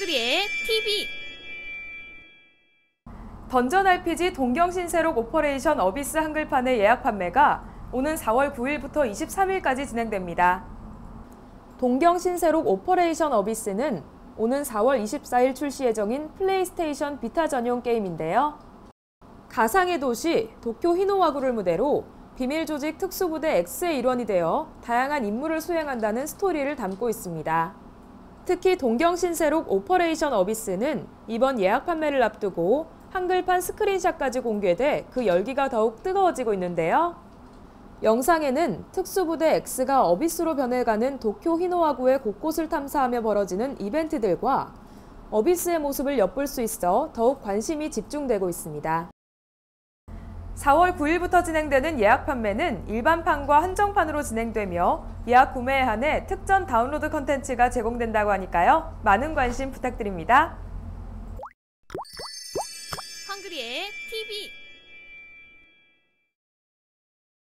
헝그리의 TV 던전 RPG 동경신세록 오퍼레이션 어비스 한글판의 예약 판매가 오는 4월 9일부터 23일까지 진행됩니다. 동경신세록 오퍼레이션 어비스는 오는 4월 24일 출시 예정인 플레이스테이션 비타 전용 게임인데요. 가상의 도시 도쿄 히노와구를 무대로 비밀 조직 특수부대 X의 일원이 되어 다양한 임무를 수행한다는 스토리를 담고 있습니다. 특히 동경신세록 오퍼레이션 어비스는 이번 예약 판매를 앞두고 한글판 스크린샷까지 공개돼 그 열기가 더욱 뜨거워지고 있는데요. 영상에는 특수부대 X가 어비스로 변해가는 도쿄 히노와구의 곳곳을 탐사하며 벌어지는 이벤트들과 어비스의 모습을 엿볼 수 있어 더욱 관심이 집중되고 있습니다. 4월 9일부터 진행되는 예약 판매는 일반판과 한정판으로 진행되며 예약 구매에 한해 특전 다운로드 컨텐츠가 제공된다고 하니까요. 많은 관심 부탁드립니다. 헝그리의 TV